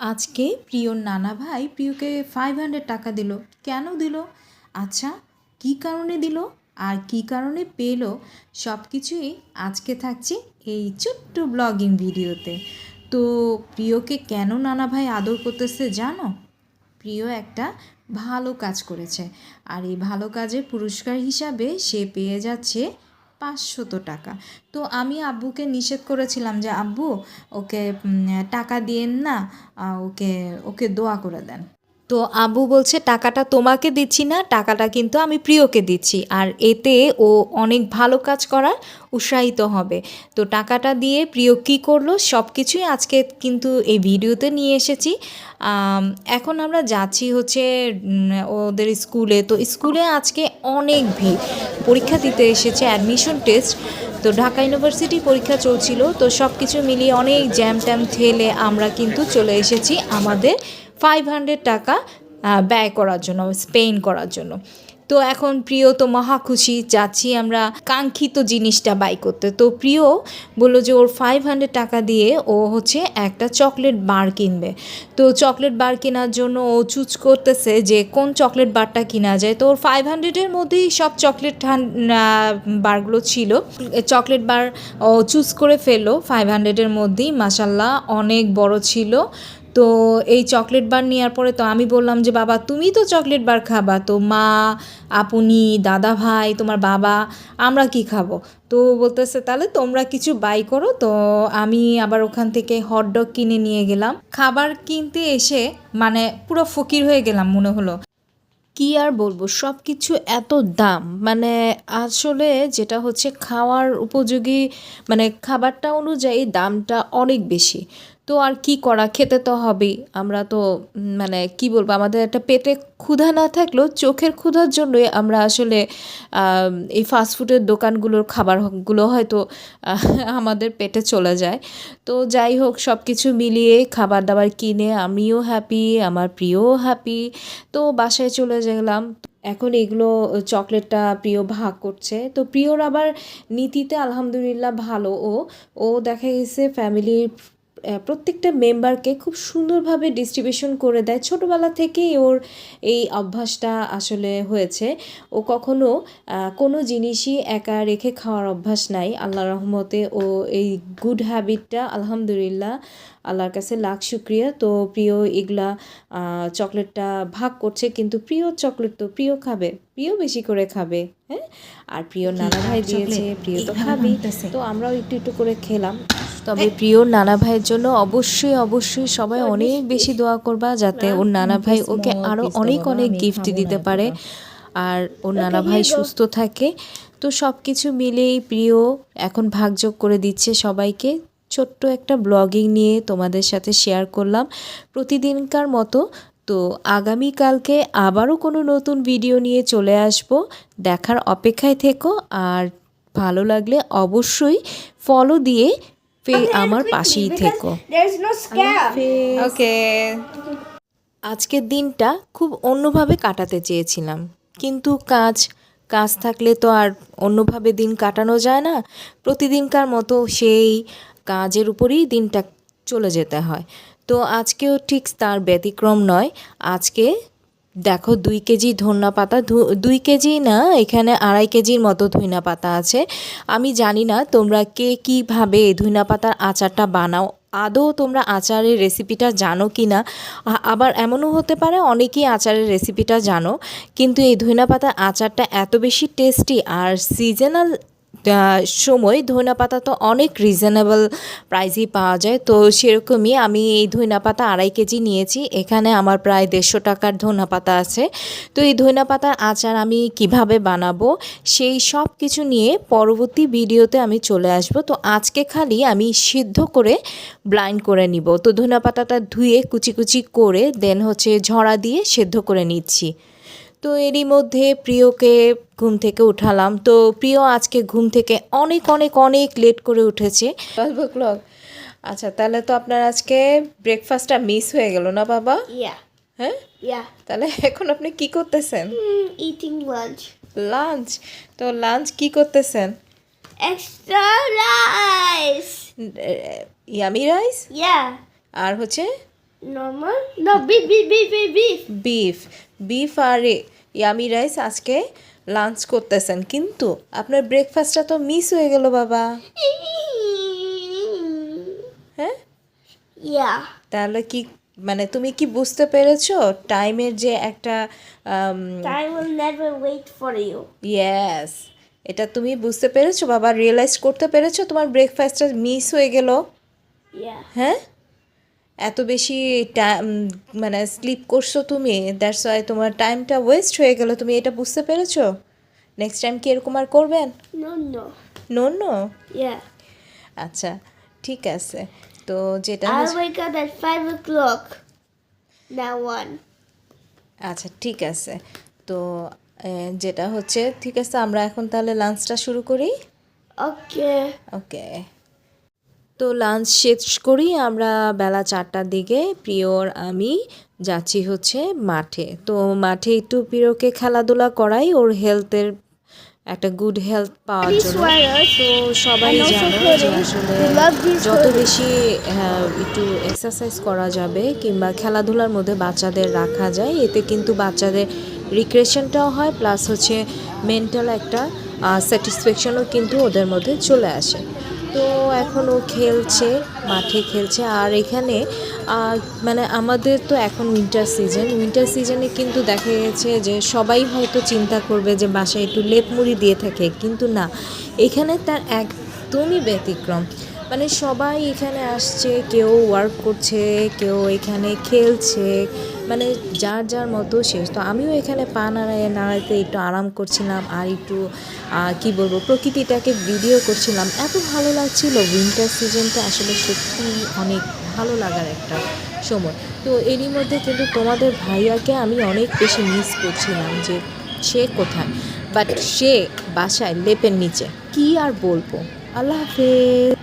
আজকে প্রিয়র নানা ভাই প্রিয়কে ফাইভ হান্ড্রেড টাকা দিল। কেন দিল? আচ্ছা কী কারণে দিল? আর কী কারণে পেল? সব কিছুই আজকে থাকছে এই ছোট্ট ব্লগিং ভিডিওতে। তো প্রিয়কে কেন নানা ভাই আদর করতেছে জানো? প্রিয় একটা ভালো কাজ করেছে। আর এই ভালো কাজের পুরস্কার হিসাবে সে পেয়ে যাচ্ছে পাঁচশত টাকা। তো আমি আব্বুকে নিষেধ করেছিলাম যে, আব্বু, ওকে টাকা দিয়েন না ওকে ওকে দোয়া করে দেন। তো আব্বু বলছে, টাকাটা তোমাকে দিচ্ছি না, টাকাটা কিন্তু আমি প্রিয়কে দিচ্ছি। আর এতে ও অনেক ভালো কাজ করার উৎসাহিত হবে। তো টাকাটা দিয়ে প্রিয় কী করল, সব কিছুই আজকে কিন্তু এই ভিডিওতে নিয়ে এসেছি। এখন আমরা যাচ্ছি হচ্ছে ওদের স্কুলে। তো স্কুলে আজকে অনেক ভিড়। পরীক্ষা দিতে এসেছে অ্যাডমিশন টেস্ট তো ঢাকা ইউনিভার্সিটি পরীক্ষা চলছিল। তো সব কিছু মিলিয়ে অনেক জ্যাম ট্যাম ঠেলে আমরা কিন্তু চলে এসেছি আমাদের ফাইভ হান্ড্রেড টাকা ব্যয় করার জন্য স্পেন করার জন্য। তো এখন প্রিয়, তো মহা খুশি, যাচ্ছি আমরা কাঙ্ক্ষিত জিনিসটা বাই করতে। তো প্রিয় বলল যে ওর ফাইভ হান্ড্রেড টাকা দিয়ে ও হচ্ছে একটা চকলেট বার কিনবে। তো চকলেট বার কেনার জন্য ও চুজ করতেছে যে কোন চকলেট বারটা কিনা যায়। তো ওর ফাইভ হান্ড্রেডের মধ্যেই সব চকলেট বারগুলো ছিল। চকলেট বার ও চুজ করে ফেলল। ফাইভ হান্ড্রেডের মধ্যেই মাসাল্লাহ অনেক বড় ছিল। তো এই চকলেট বার নেওয়ার পরে তো আমি বললাম যে, বাবা, তুমি তো চকলেট বার খাবা। তো মা, আপনি, দাদা ভাই, তোমার বাবা, আমরা কি খাব? তো বলতেছে, তাহলে তোমরা কিছু বাই করো। তো আমি আবার ওখান থেকে হটডগ কিনে নিয়ে গেলাম। খাবার কিনতে এসে মানে পুরো ফকির হয়ে গেলাম মনে হলো। কি আর বলব সব কিছু এত দাম। মানে আসলে যেটা হচ্ছে, খাওয়ার উপযোগী মানে খাবারটা অনুযায়ী দামটা অনেক বেশি। তো আর কি করা? খেতে তো হবেই। আমরা তো মানে কি বলব, আমাদের একটা পেটে ক্ষুধা না থাকলেও চোখের ক্ষুধার জন্যই আমরা আসলে এই ফাস্টফুডের দোকানগুলোর খাবারগুলো হয়তো আমাদের পেটে চলে যায়। তো যাই হোক সব কিছু মিলিয়ে খাবার দাবার কিনে আমিও হ্যাপি আমার প্রিয়ও হ্যাপি তো বাসায় চলে গেলাম। এখন এগুলো, চকলেটটা প্রিয় ভাগ করছে। তো প্রিয়র আবার নীতিতে আলহামদুলিল্লাহ ভালো ও। ও দেখা গেছে ফ্যামিলির প্রত্যেকটা মেম্বারকে খুব সুন্দরভাবে ডিস্ট্রিবিউশন করে দেয়। ছোটোবেলা থেকেই ওর এই অভ্যাসটা আসলে হয়েছে। ও কখনো কোনো জিনিসই একা রেখে খাওয়ার অভ্যাস নাই। আল্লাহ রহমতে ও এই গুড হ্যাবিটটা আলহামদুলিল্লাহ আল্লাহর কাছে লাখ শুক্রিয়া। তো প্রিয় এগুলা চকলেটটা ভাগ করছে, কিন্তু প্রিয় চকলেট তো প্রিয় খাবে, প্রিয় বেশি করে খাবে। হ্যাঁ? আর প্রিয় নানা ভাই দিয়েছে প্রিয় তো খাবি। তো আমরাও একটু একটু করে খেলাম। তবে প্রিয় নানা ভাইয়ের জন্য অবশ্যই অবশ্যই সবাই অনেক বেশি দোয়া করবা যাতে ওর নানা ভাই ওকে আরও অনেক অনেক গিফট দিতে পারে। আর ওর নানা ভাই সুস্থ থাকে। তো সব কিছু মিলেই প্রিয় এখন ভাগযোগ করে দিচ্ছে সবাইকে। ছোট্ট একটা ব্লগিং নিয়ে তোমাদের সাথে শেয়ার করলাম। প্রতিদিনকার মতো তো আগামীকালকে আবারও কোনো নতুন ভিডিও নিয়ে চলে আসব। দেখার অপেক্ষায় থেকো আর ভালো লাগলে অবশ্যই ফলো দিয়ে ফে- আমার পাশেই থেকো। ওকে আজকের দিনটা খুব অন্যভাবে কাটাতে চেয়েছিলাম। কিন্তু কাজ কাজ থাকলে তো আর অন্যভাবে দিন কাটানো যায় না। প্রতিদিনকার মতো সেই কাজের উপরেই দিনটা চলে যেতে হয়। তো আজকেও ঠিক তার ব্যতিক্রম নয়। আজকে দেখো দুই কেজি ধন্যা পাতা দুই কেজি না, এখানে আড়াই কেজির মতো ধইনা পাতা আছে। আমি জানি না তোমরা কে কীভাবে এই ধইনা পাতার আচারটা বানাও। আদৌ তোমরা আচারের রেসিপিটা জানো কি না? আবার এমনও হতে পারে অনেকেই আচারের রেসিপিটা জানো, কিন্তু এই ধইনা পাতার আচারটা এত বেশি টেস্টি আর সিজনাল সময় ধইনা পাতা তো অনেক রিজনেবল প্রাইসেই পাওয়া যায়। তো সেরকমই আমি এই ধইনা পাতা আড়াই কেজি নিয়েছি, এখানে আমার প্রায় দেড়শো টাকার ধইনা পাতা আছে। তো এই ধইনা পাতার আচার আমি কীভাবে বানাবো, সেই সব কিছু নিয়ে পরবর্তী ভিডিওতে আমি চলে আসব। তো আজকে খালি আমি সিদ্ধ করে ব্লাইন্ড করে নিব। তো ধইনা পাতাটা ধুয়ে কুচি কুচি করে দেন হচ্ছে ঝরা দিয়ে সেদ্ধ করে নিচ্ছি। তো এরই মধ্যে প্রিয়কে ঘুম থেকে উঠালাম। তো প্রিয় আজকে ঘুম থেকে অনেক অনেক অনেক লেট করে উঠেছে। টুয়েলভ ও ক্লক আচ্ছা তাহলে তো আপনার আজকে ব্রেকফাস্টটা মিস হয়ে গেল না বাবা? Yeah. হ্যাঁ? Yeah. তাহলে এখন আপনি কি করতেছেন? Eating lunch. লাঞ্চ তো লাঞ্চ কি করতেছেন? Extra rice. Yummy rice yeah আর হচ্ছে? No, beef, beef, beef, beef, beef. Beef beef আর ইয়ামি রাইস আজকে লাঞ্চ করতেছেন কিন্তু আপনার ব্রেকফাস্টটা তো মিস হয়ে গেল বাবা হ্যাঁ Yeah. তাহলে কি মানে তুমি কি বুঝতে পেরেছ টাইমের যে একটা I will never wait for you. Yes এটা তুমি বুঝতে পেরেছ বাবা রিয়েলাইজ করতে পেরেছ তোমার ব্রেকফাস্টটা মিস হয়ে গেল. হ্যাঁ এত বেশি মানে স্লিপ করছ তুমি দ্যাটস ওয়াই তোমার টাইমটা ওয়েস্ট হয়ে গেল। তুমি এটা বুঝতে পেরেছ? নেক্সট টাইম কি এরকম আর করবেন. No no. আচ্ছা ঠিক আছে। তো যেটা I'll হচ্ছে- wake up at 5 o'clock. আচ্ছা ঠিক আছে। তো যেটা হচ্ছে ঠিক আছে আমরা এখন তাহলে লাঞ্চটা শুরু করি। ওকে ওকে তো লাঞ্চ শেষ করি আমরা বেলা চারটার দিকে প্রিয়র আমি যাচ্ছি হচ্ছে মাঠে। তো মাঠে একটু প্রিয়কে খেলাধুলা করাই ওর হেলথের একটা গুড হেলথ পাওয়ার জন্য। তো সবাই জানো যে আসলে যত বেশি হ্যাঁ, একটু এক্সারসাইজ করা যাবে কিংবা খেলাধুলার মধ্যে বাচ্চাদের রাখা যায় এতে কিন্তু বাচ্চাদের রিক্রিয়েশনটাও হয় প্লাস হচ্ছে মেন্টাল একটা স্যাটিসফ্যাকশনও কিন্তু ওদের মধ্যে চলে আসে। তো এখন ও খেলছে, মাঠে খেলছে। আর এখানে মানে আমাদের তো এখন উইন্টার সিজন উইন্টার সিজনে কিন্তু দেখা গেছে যে সবাই হয়তো চিন্তা করবে যে বাসায় একটু লেপ মুড়ি দিয়ে থাকে। কিন্তু না, এখানে তার একদমই ব্যতিক্রম। মানে সবাই এখানে আসছে, কেউ ওয়ার্ক করছে, কেউ এখানে খেলছে। মানে যার যার মতো শেষ। তো আমিও এখানে পা নাড়ায়, নাড়াইতে একটু আরাম করছিলাম আর একটু কি বলব, প্রকৃতিটাকে ভিডিও করছিলাম। এত ভালো লাগছিল উইন্টার সিজনটা আসলে সত্যি অনেক ভালো লাগার একটা সময়। তো এরই মধ্যে কিন্তু তোমাদের ভাইয়াকে আমি অনেক বেশি মিস করছিলাম যে সে কোথায়? বাট সে বাসায় লেপের নিচে। কি আর বলব? আল্লাহ হাফেজ।